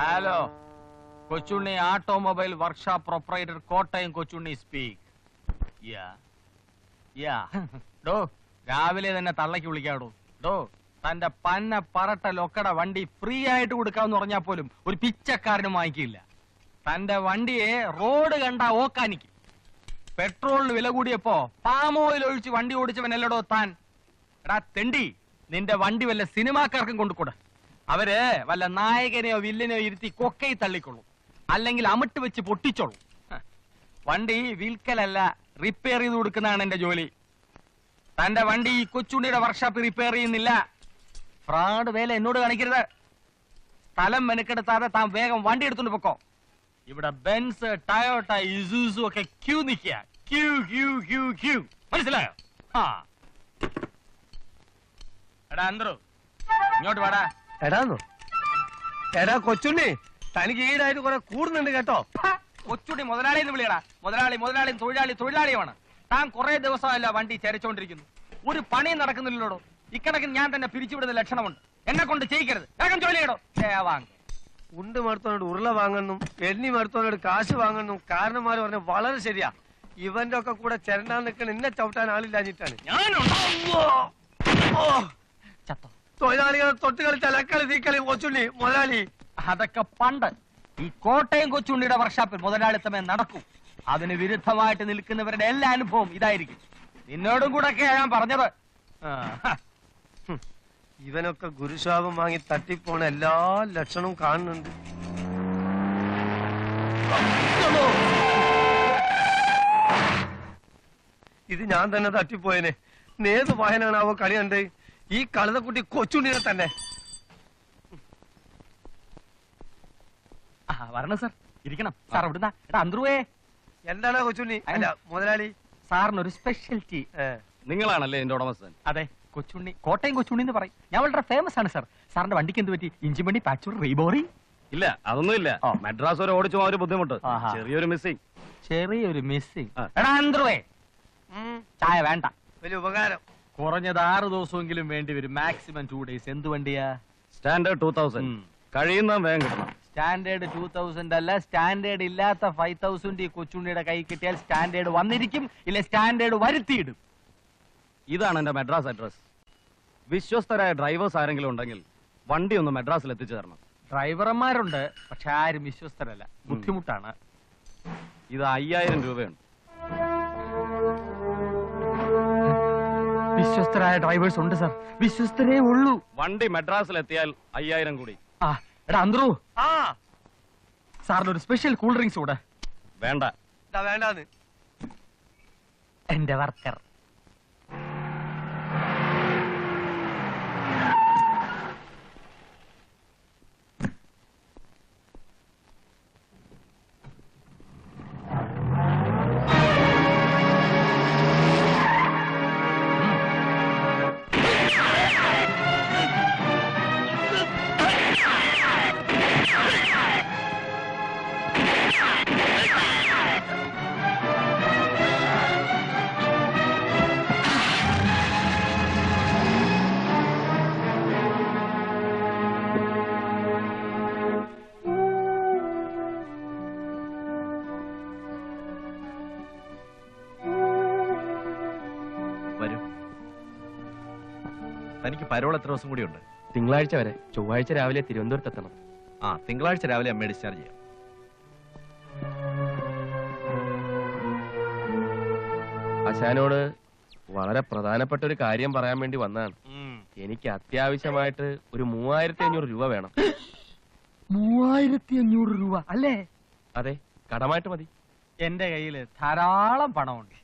Hello Kochunni automobile workshop proprietor Kottayam Kochunni speak yeah yeah ഡോ രാവിലെ തന്നെ തള്ളയ്ക്ക് വിളിക്കാടോ. ഡോ തന്റെ പന്ന പറട്ട ലൊക്കട വണ്ടി ഫ്രീ ആയിട്ട് കൊടുക്കാന്ന് പറഞ്ഞാൽ പോലും ഒരു പിച്ചക്കാരനും വാങ്ങിക്കില്ല. തന്റെ വണ്ടിയെ റോഡ് കണ്ട ഓക്കാനിക്ക്. പെട്രോളിന് വില കൂടിയപ്പോ പാം ഓയിൽ ഒഴിച്ച് വണ്ടി ഓടിച്ചവനല്ലടോ താൻ. എടാ തെണ്ടി നിന്റെ വണ്ടി വല്ല സിനിമാക്കാർക്കും കൊണ്ടുകൂടെ അവർ വല്ല നായകനെയോ വില്ലനെയോ ഇരുത്തി കൊക്കയിൽ തള്ളിക്കൊള്ളും. അല്ലെങ്കിൽ അമിട്ട് വെച്ച് പൊട്ടിച്ചോളും. വണ്ടി വിൽക്കലല്ല റിപ്പയർ ചെയ്ത് കൊടുക്കുന്നതാണ് എന്റെ ജോലി. തന്റെ വണ്ടി ഈ കൊച്ചുണ്ണിയുടെ വർക്ക്ഷോപ്പ് റിപ്പയർ ചെയ്യുന്നില്ല. ഫ്രാഡ് വേല എന്നോട് കാണിക്കരുത്. സ്ഥലം മെനക്കെടുത്താതെ താൻ വേഗം വണ്ടി എടുത്തോണ്ട് പൊക്കോ. ഇവിടെ ബെൻസ് ടയോട്ട ഇസൂസു ഒക്കെ ക്യൂ നിൽക്കുക. Queue queue queue queue. മനസ്സിലായോ? ആ എടാ അന്തരു ഇങ്ങോട്ട് വാടാ. എടാന്നോ എടാ കൊച്ചുണ്ണി തനിക്ക് ഈടായിട്ട് കുറെ കൂടുന്നുണ്ട് കേട്ടോ. കൊച്ചുണ്ണി മുതലാളി എന്ന് വിളിയടാ. മുതലാളി മുതലാളി തൊഴിലാളി തൊഴിലാളിയുമാണ്. താൻ കുറെ ദിവസമല്ല വണ്ടി ചരച്ചോണ്ടിരിക്കുന്നു. ഒരു പണി നടക്കുന്നില്ലല്ലോ ഇക്കണക്കിന് ഞാൻ തന്നെ പിരിച്ചുവിടുന്ന ലക്ഷണമുണ്ട്. എന്നെ കൊണ്ട് ചെയ്യിക്കരുത്. വേഗം ജോലി ചെയ്യടോ. വാങ്ങ. ഉണ്ട് മടുത്തോനോട് ഉരുള വാങ്ങുന്നു എണ്ണി മടുത്തോനോട് കാശ് വാങ്ങുന്നു. കാരണന്മാര് പറഞ്ഞ വളരെ ശരിയാ. ഇവന്റെ ഒക്കെ കൂടെ ചെരണ്ടാൻ നിൽക്കണ എന്നെ ചവിട്ടാൻ ആളില്ലാഞ്ഞിട്ടാണ്. ഞാനുണ്ടോ? ചത്തോ. തൊഴിലാളികളെ തൊട്ട് കളിച്ചാൽ അക്കളി തീക്കളി കൊച്ചുണ്ണി മുതലാളി. അതൊക്കെ പണ്ട് ഈ കോട്ടയം കൊച്ചുണ്ണിയുടെ വർഷാപ്പിൽ മുതലാളിത്തമേ നടക്കും. അതിന് വിരുദ്ധമായിട്ട് നിൽക്കുന്നവരുടെ എല്ലാ അനുഭവം ഇതായിരിക്കും. നിന്നോടും കൂടെ ഒക്കെ ഞാൻ പറഞ്ഞത്. ഇവനൊക്കെ ഗുരുശാപം വാങ്ങി തട്ടിപ്പോണ എല്ലാ ലക്ഷണവും കാണുന്നുണ്ട്. ഇത് ഞാൻ തന്നെ തട്ടിപ്പോയനെ. നേത് വായനാണാവോ കളി കണ്ട് ഈ കളുതക്കുട്ടി കൊച്ചുണ്ണിനെ തന്നെ. ആ, വരണം സാർ? ഇരിക്കണം. സാർ അവിടുന്ന. എടാ അന്തരുവേ. എന്താണ് കൊച്ചുണ്ണി? അല്ല മുതലാളി. സാറിനൊരു സ്പെഷ്യൽ ടീ ഏ, നിങ്ങളാണല്ലേ എന്റെ ഉടമസ്ഥൻ? അതെ കൊച്ചുണ്ണി. കോട്ടയം കൊച്ചുണ്ണി എന്ന് പറയും. ഞാൻ വളരെ ഫേമസ് ആണ് സാർ. സാറിന്റെ വണ്ടിക്ക് എന്ത് പറ്റി? ഇഞ്ചിമണി പാച്ചൂർ റീബോറി ഇല്ല അതൊന്നും ഇല്ല. ആ. മദ്രാസ് വരെ ഓടിച്ചു പോകാൻ ഒരു ബുദ്ധിമുട്ട്. ചെറിയൊരു മിസ്സിംഗ് ചെറിയൊരു മിസ്സിംഗ് എടാ അന്തരുവേ. ചായ വേണ്ട. വലിയ ഉപകാരം. കുറഞ്ഞത് ആറ് ദിവസമെങ്കിലും വേണ്ടി വരും. മാക്സിമം ടു ഡേയ്സ് എന്ത് വണ്ടിയാ? Standard two thousand. കഴിയുന്ന വേഗം കിട്ടണം. സ്റ്റാൻഡേർഡ് ടൂ തൗസൻഡ് അല്ല സ്റ്റാൻഡേർഡ് ഇല്ലാത്ത ഫൈവ് തൗസൻഡ് ഈ കൊച്ചുണ്ണിയുടെ കൈ കിട്ടിയാൽ സ്റ്റാൻഡേർഡ് വന്നിരിക്കും ഇല്ല സ്റ്റാൻഡേർഡ് വരുത്തിയിടും. ഇതാണ് എന്റെ മദ്രാസ് അഡ്രസ് വിശ്വസ്തരായ ഡ്രൈവേഴ്സ് ആരെങ്കിലും ഉണ്ടെങ്കിൽ വണ്ടി ഒന്ന് മദ്രാസിൽ എത്തിച്ചു തരണം. ഡ്രൈവർമാരുണ്ട് പക്ഷെ ആരും വിശ്വസ്തരല്ല. ബുദ്ധിമുട്ടാണ്. ഇത് അയ്യായിരം രൂപയുണ്ട് വിശ്വസ്തരായ ഡ്രൈവേഴ്സ് ഉണ്ട് സാർ വിശ്വസ്തരേ ഉള്ളൂ. വണ്ടി മദ്രാസിൽ എത്തിയാൽ അയ്യായിരം കൂടി. ആ എടാ അന്ത്രു. ആ. സാറിന് ഒരു സ്പെഷ്യൽ കൂൾ ഡ്രിങ്ക്സ് കൂടെ. വേണ്ട. വേണ്ടാന്ന്. എന്റെ വർക്കർ തനിക്ക് പരോൾ എത്ര ദിവസം കൂടിയുണ്ട് തിങ്കളാഴ്ച വരെ. ചൊവ്വാഴ്ച രാവിലെ തിരുവനന്തപുരത്ത് എത്തണം. ആ തിങ്കളാഴ്ച രാവിലെ അമ്മയെ ഡിസ്ചാർജ് ചെയ്യാം. അശാനോട് വളരെ പ്രധാനപ്പെട്ട ഒരു കാര്യം പറയാൻ വേണ്ടി വന്നതാണ്. എനിക്ക് അത്യാവശ്യമായിട്ട് ഒരു മൂവായിരത്തി അഞ്ഞൂറ് രൂപ വേണം. മൂവായിരത്തി അഞ്ഞൂറ് രൂപ അല്ലേ? അതെ കടമായിട്ട് മതി. എന്റെ കയ്യിൽ ധാരാളം പണമുണ്ട്.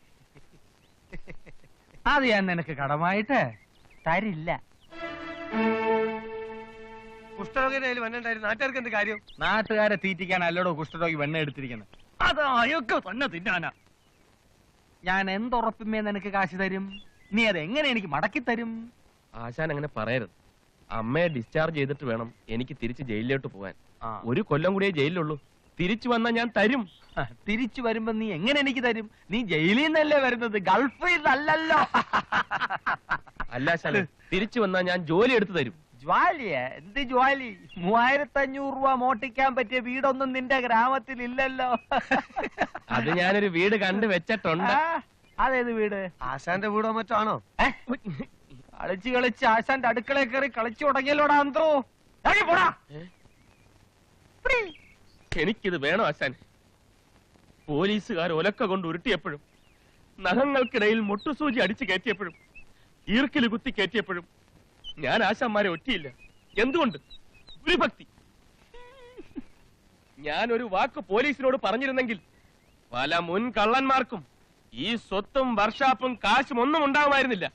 അത് ഞാൻ നിനക്ക് കടമായിട്ട് തരില്ല. കുഷ്ഠരോഗിയുടെ കയ്യിൽ വന്നിട്ടുണ്ടായിരുന്നു നാട്ടുകാർക്ക് എന്ത് കാര്യം? നാട്ടുകാരെ തീറ്റിക്കാൻ അല്ലടോ കുഷ്ഠരോഗി വെണ്ണ എടുത്തിരിക്കുന്നത്. അത് അയൊക്കെ തന്നെ തിന്നാനാ. ഞാൻ എന്തുറപ്പിമേ നിനക്ക് കാശ് തരും? നീ അത് എങ്ങനെ എനിക്ക് മടക്കി തരും? ആശാൻ അങ്ങനെ പറയരുത്. അമ്മയെ ഡിസ്ചാർജ് ചെയ്തിട്ട് വേണം എനിക്ക് തിരിച്ച് ജയിലിലോട്ട് പോകാൻ. ആ. ഒരു കൊല്ലം കൂടിയേ ജയിലിലുള്ളൂ. തിരിച്ചു വന്നാൽ ഞാൻ തരും. തിരിച്ചു വരുമ്പോ നീ എങ്ങനെ എനിക്ക് തരും? നീ ജയിലിൽ നിന്നല്ലേ വരുന്നത്. ഗൾഫിൽ നിന്നല്ലല്ലോ. അല്ല ആശാനെ തിരിച്ചു വന്നാ ഞാൻ ജോലി എടുത്തു തരും. ജ്വാലിയ? എന്ത് ജ്വാലി? മൂവായിരത്തി അഞ്ഞൂറ് രൂപ മോട്ടിക്കാൻ പറ്റിയ വീടൊന്നും നിന്റെ ഗ്രാമത്തിൽ ഇല്ലല്ലോ അത് ഞാനൊരു വീട് കണ്ടു വെച്ചിട്ടുണ്ട്. അതേത് വീട്? ആശാന്റെ വീടോ മറ്റോ ആണോ? കളിച്ച് കളിച്ച് ആശാന്റെ അടുക്കള കയറി കളിച്ചു തുടങ്ങിയല്ലോടാ പോടാ? എനിക്കിത് വേണം ആശാൻ? പോലീസുകാർ ഒലക്ക കൊണ്ട് ഉരുട്ടിയപ്പോഴും നഖങ്ങൾക്കിടയിൽ മുട്ടുസൂചി അടിച്ചു കയറ്റിയപ്പോഴും ഈർക്കിൽ കുത്തി കയറ്റിയപ്പോഴും ഞാൻ ആശാന്മാരെ ഒറ്റയില്ല. എന്തുകൊണ്ട്? ഗുരുഭക്തി ഞാൻ ഒരു വാക്ക് പോലീസിനോട് പറഞ്ഞിരുന്നെങ്കിൽ പല മുൻ കള്ളന്മാർക്കും ഈ സ്വത്തും വർഷാപ്പും കാശും ഒന്നും ഉണ്ടാവുമായിരുന്നില്ല.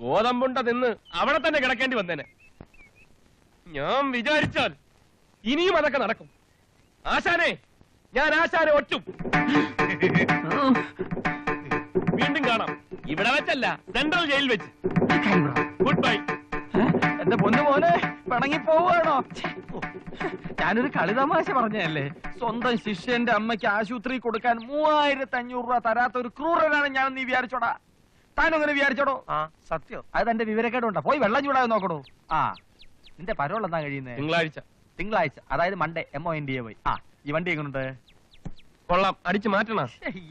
ഗോതമ്പുണ്ട നിന്ന് അവിടെ തന്നെ കിടക്കേണ്ടി വന്നേനെ. ഞാൻ വിചാരിച്ചാൽ ഇനിയും അതൊക്കെ നടക്കും. ആശാനെ ഞാൻ ആശാനെ ഒറ്റും. വീണ്ടും കാണാം. ഇവിടെ വെച്ചല്ല സെൻട്രൽ ജയിലിൽ വെച്ച്. ഗുഡ് ബൈ എന്റെ പൊന്നു മോനെ പിണങ്ങി പോവാണോ ഞാനൊരു കളിതമാശ പറഞ്ഞല്ലേ സ്വന്തം ശിഷ്യന്റെ അമ്മയ്ക്ക് ആശുപത്രി കൊടുക്കാൻ മൂവായിരത്തി അഞ്ഞൂറ് രൂപ തരാത്ത ഒരു ക്രൂരനാണ് ഞാൻ നീ വിചാരിച്ചോടാ? താനങ്ങനെ വിചാരിച്ചോടോ? ആ സത്യം. അത് എന്റെ വിവരക്കേടുണ്ടോ പോയി വെള്ളം ചൂടാതെ നോക്കണോ. ആ നിന്റെ പരോൾ എന്താ കഴിയുന്നേ? തിങ്കളാഴ്ച. തിങ്കളാഴ്ച അതായത് Monday M O N D A Y ആ ഈ വണ്ടി എങ്ങനെയുണ്ട് കൊള്ളാം. അടിച്ചു മാറ്റണ.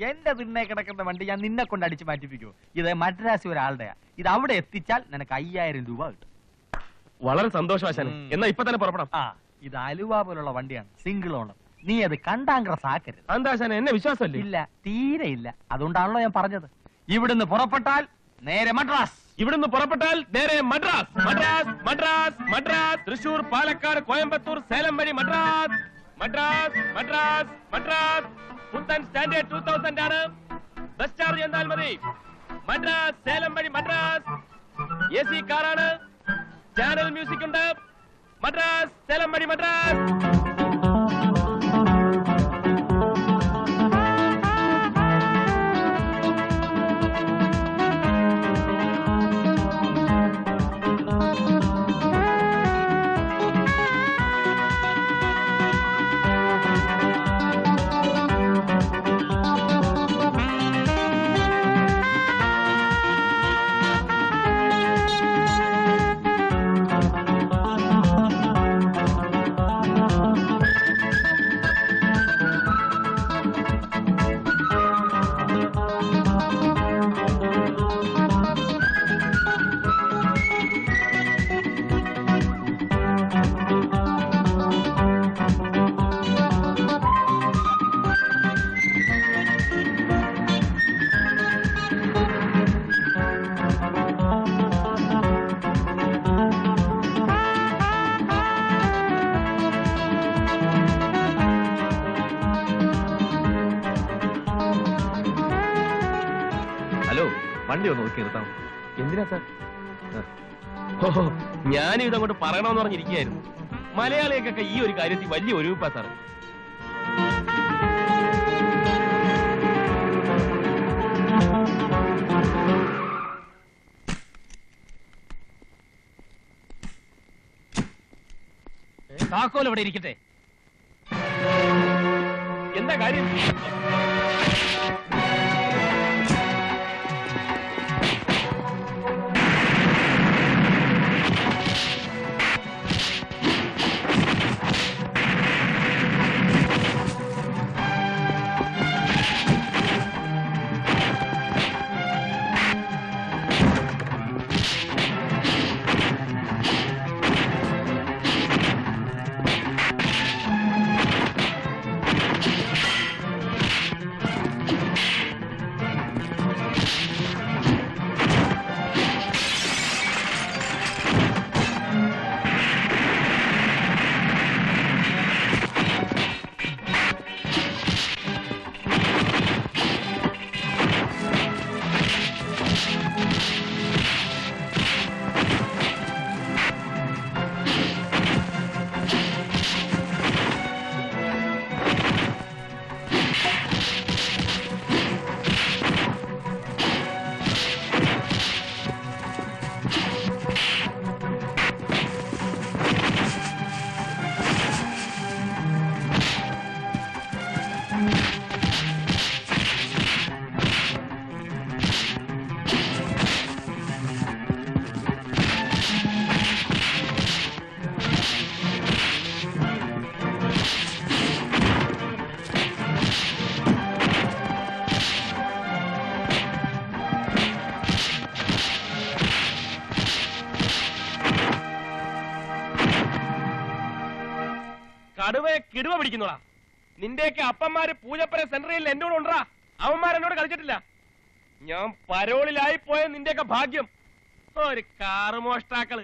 എന്റെ തിണ്ണെ കിടക്കുന്ന വണ്ടി ഞാൻ നിന്നെ കൊണ്ട് അടിച്ചു മാറ്റിപ്പിക്കൂ ഇത് മദ്രാസി ഒരാളുടെയാ. ഇത് അവിടെ എത്തിച്ചാൽ നിനക്ക് അയ്യായിരം രൂപ കിട്ടും. വളരെ സന്തോഷം എന്നാ ഇപ്പൊ തന്നെ പുറപ്പെടാം. ആ ഇത് അലുവ പോലുള്ള വണ്ടിയാണ്. സിംഗിൾ ഓണർ നീ അത് കണ്ടാങ്ക്രസ് ആക്കരുത്. എന്താ എന്നെ വിശ്വാസമല്ലേ? ഇല്ല തീരെ ഇല്ല. അതുകൊണ്ടാണല്ലോ ഞാൻ പറഞ്ഞത്. ഇവിടുന്ന് പുറപ്പെട്ടാൽ നേരെ മദ്രാസ്. ഇവിടുന്ന് പുറപ്പെട്ടാൽ നേരെ മദ്രാസ്. മദ്രാസ് മദ്രാസ് മദ്രാസ്. തൃശൂർ പാലക്കാട് കോയമ്പത്തൂർ സേലം വഴി മദ്രാസ്. മദ്രാസ് മദ്രാസ് മദ്രാസ്. പുത്തൻ സ്റ്റാൻഡേർഡ് ടൂ തൗസൻഡ് ആണ്. ബസ് ചാർജ് എന്നാൽ മതി. മദ്രാസ് സേലം വഴി മദ്രാസ്. എ സി കാറാണ് ചാനൽ മ്യൂസിക് ഉണ്ട്. മദ്രാസ് സേലം വഴി മദ്രാസ്. വണ്ടി ഒന്ന് നോക്കി നിർത്താം എന്തിനാ സാർ? ഓഹോ ഞാനും ഇതങ്ങോട്ട് പറയണമെന്ന് പറഞ്ഞിരിക്കുകയായിരുന്നു. മലയാളികൾക്കൊക്കെ ഈ ഒരു കാര്യത്തിൽ വലിയ ഒരുവിപ്പാ സാർ താക്കോൽ ഇവിടെ ഇരിക്കട്ടെ. എന്താ കാര്യം? കടുവയെ കിടുവ പിടിക്കുന്നോളാം. നിന്റെയൊക്കെ അപ്പന്മാര് പൂജപ്പുര സെന്ററിൽ എന്നോട് ഉണ്ടാ അവന്മാരെന്നോട് കളിച്ചിട്ടില്ല. ഞാൻ പരോളിലായി പോയ നിന്റെയൊക്കെ ഭാഗ്യം. ഒരു കാറ് മോഷ്ടാക്കൾ.